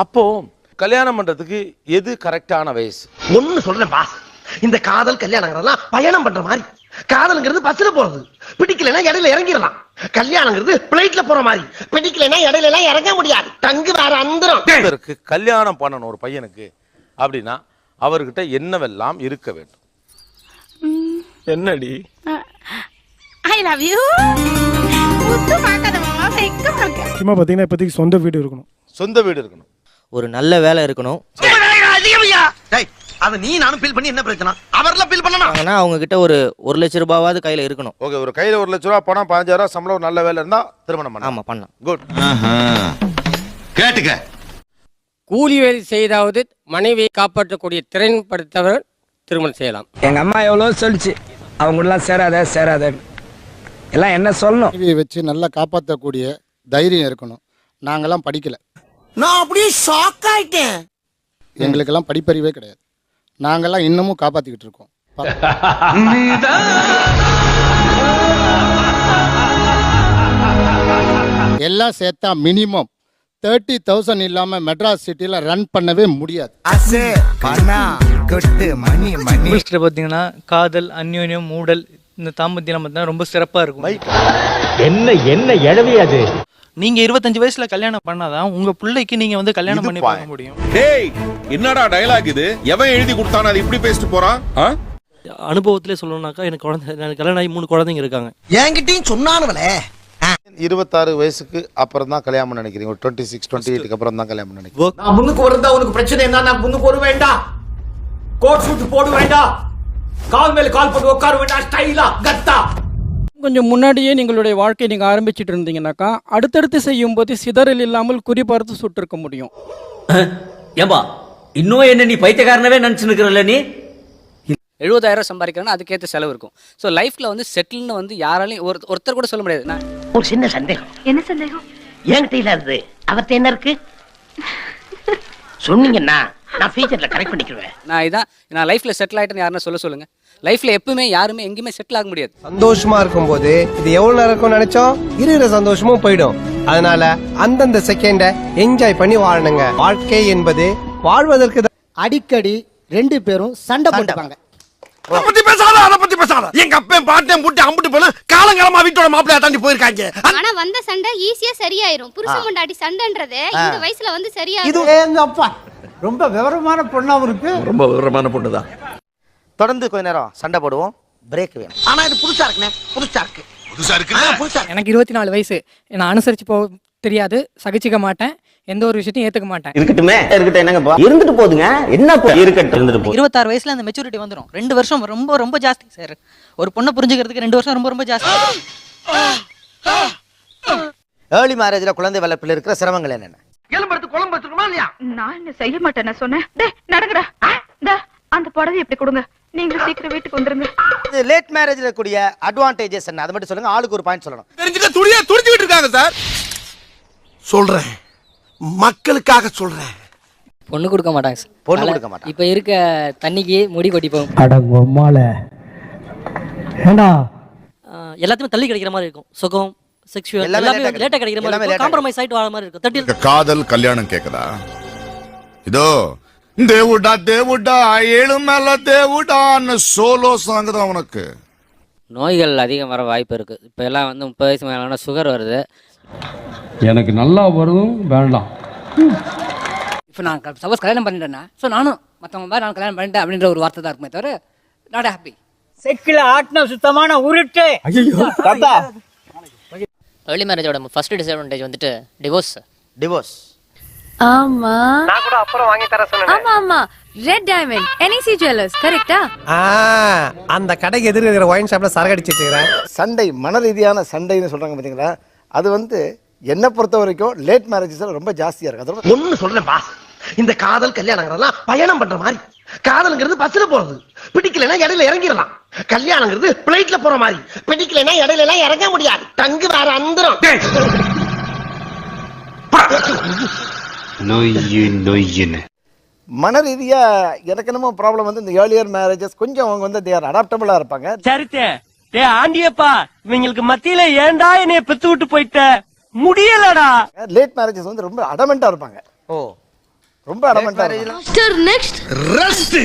அப்போ கல்யாணம் பண்றதுக்கு எது கரெக்டான வயசு? ஒண்ணு சொல்றேன் பா இந்த காதல் கல்யாணங்கிறதெல்லாம் பயணம் பண்ற மாதிரி. காதல்ங்கிறது பஸ்ல போறது. பிடிக்கலைன்னா இடையில இறங்கிடலாம். கல்யாணங்கிறது பிளைட்ல போற மாதிரி. பிடிக்கலைன்னா இடையில எல்லாம் இறங்க முடியாது. தங்கு வேற அந்தரம். ஒருத்தருக்கு கல்யாணம் பண்ணணும் ஒரு பையனுக்கு அப்படின்னா அவர்கிட்ட என்னவெல்லாம் இருக்க வேண்டும்? என்னடி? ஐ லவ் யூ முத்து பார்க்காத மாமா வெக்கமா இருக்கு. முக்கியமாக பார்த்தீங்கன்னா இப்போதைக்கு சொந்த வீடு இருக்கணும். சொந்த வீடு இருக்கணும். ஒரு நல்ல வேலை இருக்கணும். அத நீ நானும் ஃபீல் பண்ணி என்ன பிரச்சனை? அவர்லாம் ஃபீல் பண்ணனா ஆனா அவங்க கிட்ட ஒரு ஒரு லட்ச கையில இருக்கணும். ஓகே ஒரு கையில ஒரு லட்ச ரூபா பணம் பதினஞ்சாயிரம் ரூபா சம்பளம் ஒரு நல்ல வேலை இருந்தா திருமணம் பண்ணலாம். ஆமா பண்ணலாம். குட் கேட்டுக்க. கூலி வேலை செய்தாவது மனைவியை காப்பாற்றக்கூடிய திறன் படுத்தவர் திருமணம் செய்யலாம். எங்க அம்மா எவ்வளோ சொல்லிச்சு. அவங்க கூடலாம் சேராத சேராத. எல்லாம் என்ன சொல்லணும்? வச்சு நல்லா காப்பாற்றக்கூடிய தைரியம் இருக்கணும். நாங்கெல்லாம் படிக்கல. நான் அப்படியே ஷாக் ஆயிட்டேன். எங்களுக்கெல்லாம் படிப்பறிவே கிடையாது. நாங்கெல்லாம் இன்னமும் காப்பாற்றிக்கிட்டு இருக்கோம். எல்லாம் சேர்த்தா மினிமம் தேர்ட்டி தௌசண்ட் இல்லாமல் மெட்ராஸ் சிட்டியில் ரன் பண்ணவே முடியாது. இங்கிலீஷ்ல பார்த்தீங்கன்னா காதல் அந்யோன்யம் மூடல் இந்த தாம்பத்தியம் பார்த்தீங்கன்னா ரொம்ப சிறப்பாக இருக்கும். என்ன என்ன எழவி அது? நீங்க இருபத்தஞ்சு வயசுல கல்யாணம் பண்ணாதான் உங்க பிள்ளைக்கு நீங்க வந்து கல்யாணம் பண்ணி. பார்க்க முடியும். டேய் என்னடா டயலாக் இது? எவன் எழுதி கொடுத்தானே அது இப்படி பேசிட்டு போறான்? அனுபவத்திலே சொல்லணும்னாக்கா எனக்கு குழந்தை எனக்கு கல்யாணம் ஆகி மூணு குழந்தைங்க இருக்காங்க. என்கிட்டயும் சொன்னானுவலே இருபத்தாறு வயசுக்கு அப்புறம் தான் கல்யாணம் பண்ண நினைக்கிறீங்க. ஒரு டுவெண்ட்டி சிக்ஸ் டுவெண்ட்டி எயிட்டுக்கு அப்புறம் தான் கல்யாணம் பண்ண நினைக்கிறீங்க. நான் முன்னுக்கு வரதா உனக்கு பிரச்சனை என்ன? நான் முன்னுக்கு வர வேண்டாம் கோட் சூட் போட வேண்டாம் கால் மேல கால் போட்டு உட்கார வேண்டாம் ஸ்டைலா கத்தா. கொஞ்சம் முன்னாடியே நீங்களுடைய வாழ்க்கையை நீங்கள் ஆரம்பிச்சிட்டு இருந்தீங்கன்னாக்கா அடுத்தடுத்து செய்யும்போது சிதறல் இல்லாமல் குறிபார்த்து சுட்டிருக்க முடியும். ஏம்பா இன்னும் என்ன நீ பைத்தியக்காரனவே நினைச்சுன்னு நீ? எழுபதாயிரம் சம்பாதிக்கிறேன்னா அதுக்கேற்ற செலவு இருக்கும். ஸோ லைஃப்பில் வந்து செட்டில்னு வந்து யாராலையும் ஒரு ஒருத்தர் கூட சொல்ல முடியாது. நான் ஒரு சின்ன சந்தேகம். என்ன சந்தேகம்? என்கிட்ட இல்ல இருக்கு அவர்ட்ட என்ன இருக்கு? சொன்னீங்கன்னா நான் ஃபியூச்சர்ல கரெக்ட் பண்ணிக்குவேன் நான் இதான் நான் லைஃப்பில் செட்டில் ஆகிட்டேன்னு யாருன்னா சொல்ல சொல்லுங்கள் லைஃப்பில் எப்பவுமே யாருமே எங்கேயுமே செட்டில் ஆக முடியாது. சந்தோஷமா இருக்கும்போது இது எவ்வளவு நேரம் இருக்கும்னு நினைச்சோம்? இருக்கிற சந்தோஷமும் போயிடும். அதனால அந்தந்த செகண்ட என்ஜாய் பண்ணி வாழணுங்க. வாழ்க்கை என்பது வாழ்வதற்கு அடிக்கடி ரெண்டு பேரும் சண்டை போட்டுப்பாங்க. அத பத்தி பேசாத அத பத்தி பேசாத. எங்க அப்பன் பாட்டன் புட்டி அம்புட்டு போல காலங்காலமா வீட்டோட மாப்பிளைய தாண்டி போயிருக்காங்க. ஆனா வந்த சண்டை ஈஸியா சரியாயிரும். புருஷன் முண்டாடி சண்டைன்றது இந்த வயசுல வந்து சரியாயிரும் இது எங்க அப்பா. ரொம்ப விவரமான பொண்ணாவும் இருக்கு ரொம்ப விவரமான பொண்ணுதான். தொடர்ந்து கொஞ்ச நேரம் சண்டை போடுவோம். பிரேக் வேணும். ஆனா இது புதுசா இருக்குண்ணே. புதுசா இருக்கு. புதுசா இருக்கு புதுசா. எனக்கு இருபத்தி நாலு வயசு. நான் அனுசரித்து போக தெரியாது. சகிச்சிக்க மாட்டேன். எந்த ஒரு விஷயத்தையும் ஏற்றுக்க மாட்டேன். இருக்கட்டுமே. இருக்கட்டும் என்னங்க இருந்துட்டு போதுங்க. என்ன இருக்கட்டும். இருந்துட்டு இருபத்தாறு வயசுல அந்த மெச்சூரிட்டி வந்துடும் ரெண்டு வருஷம் ரொம்ப ரொம்ப ஜாஸ்தி சார் ஒரு பொண்ணை புரிஞ்சுக்கிறதுக்கு ரெண்டு வருஷம் ரொம்ப ரொம்ப ஜாஸ்தி. ஏர்லி மேரேஜ்ல குழந்தை வளர்ப்பில் இருக்கிற சிரமங்கள் என்னென்ன? எலும்பு குழம்பு வச்சிருக்கோமா இல்லையா? நான் என்ன செய்ய மாட்டேன் சொன்னேன். டேய் நடங்கடா டா அந்த புடவை எப்படி கொடுங்க. நீங்களும் சீக்கிரம் வீட்டுக்கு வந்துருங்க. இது லேட் மேரேஜ்ல இருக்கக்கூடிய அட்வான்டேஜஸ் என்ன? அதை மட்டும் சொல்லுங்க. ஆளுக்கு ஒரு பாயிண்ட் சொல்லணும். தெரிஞ்சுக்க துடியா துடிச்சுக்கிட்டு இருக்காங்க சார். சொல்றேன். மக்களுக்காக சொல்றேன். பொண்ணு கொடுக்க மாட்டாங்க சார். பொண்ணு கொடுக்க மாட்டாங்க. இப்போ இருக்க தண்ணிக்கு முடி கொட்டிப்போம். அட பொம்மால ஏண்டா? எல்லாத்தையுமே தள்ளி கிடைக்கிற மாதிரி இருக்கும். சுகம் செக்ஷுவல் எல்லாமே லேட்டா கிடைக்கிற மாதிரி காம்ப்ரமைஸ் ஆயிட்டு வாழ மாதிரி இருக்கும். காதல் கல்யாணம் கேக்குதா? இதோ தேவுடா தேவுடா ஏழு மேல தேவுடான்னு சோலோ சாங் தான் உனக்கு. நோய்கள் அதிகம் வர வாய்ப்பு இருக்குது இப்போ எல்லாம் வந்து முப்பது வயசு மேலே சுகர் வருது. எனக்கு நல்லா வரும் வேண்டாம். இப்போ நான் சப்போஸ் கல்யாணம் பண்ணிட்டேன்னா ஸோ நானும் மற்றவங்க மாதிரி நான் கல்யாணம் பண்ணிட்டேன் அப்படின்ற ஒரு வார்த்தை தான் இருக்குமே தவிர நாட் ஹாப்பி செக்கில ஆட்டின சுத்தமான உருட்டு. ஏர்லி மேரேஜோட ஃபர்ஸ்ட் டிஸ்அட்வான்டேஜ் வந்துட்டு டிவோர்ஸ் டிவோர்ஸ் ஆமா. நான் கூட அப்புறம் வாங்கி தர சொன்னேன் ஆமா ஆமா. ரெட் டைமண்ட் என்இசி ஜுவல்லர்ஸ் கரெக்ட்டா அந்த கடைக்கு எதிர இருக்கிற ஒயின் ஷாப்ல சரக்கு அடிச்சிட்டு இருக்கிறேன் சண்டை மன ரீதியான சண்டைன்னு சொல்றாங்க பார்த்தீங்களா அது வந்து என்னை பொறுத்த வரைக்கும் லேட் மேரேஜஸ் ரொம்ப ஜாஸ்தியா இருக்கு. அதோட ஒண்ணு சொல்றேன் பா இந்த காதல் கல்யாணங்கிறதெல்லாம் பயணம் பண்ற மாதிரி. காதல்ங்கிறது பஸ்ல போறது. பிடிக்கலைன்னா இடையில இறங்கிடலாம். கல்யாணங்கிறது பிளைட்ல போற மாதிரி. பிடிக்கலைன்னா இடையில எல்லாம் இறங்க முடியாது. தங்கு வேற அந்தரம் மன ரீதியா எனக்கு என்னமோ ப்ராப்ளம் வந்து இந்த ஏர்லியர் மேரேஜஸ் கொஞ்சம் அவங்க வந்து தேர் அடாப்டபிளா இருப்பாங்க. சரித்தே டே ஆண்டியப்பா இவங்களுக்கு மத்தியில ஏன்டா என்னைய பெத்து விட்டு போயிட்ட? முடியலடா. லேட் மேரேஜஸ் வந்து ரொம்ப அடமெண்டா இருப்பாங்க. ஓ. ரொம்ப அடமெண்டா ரெஸ்ட்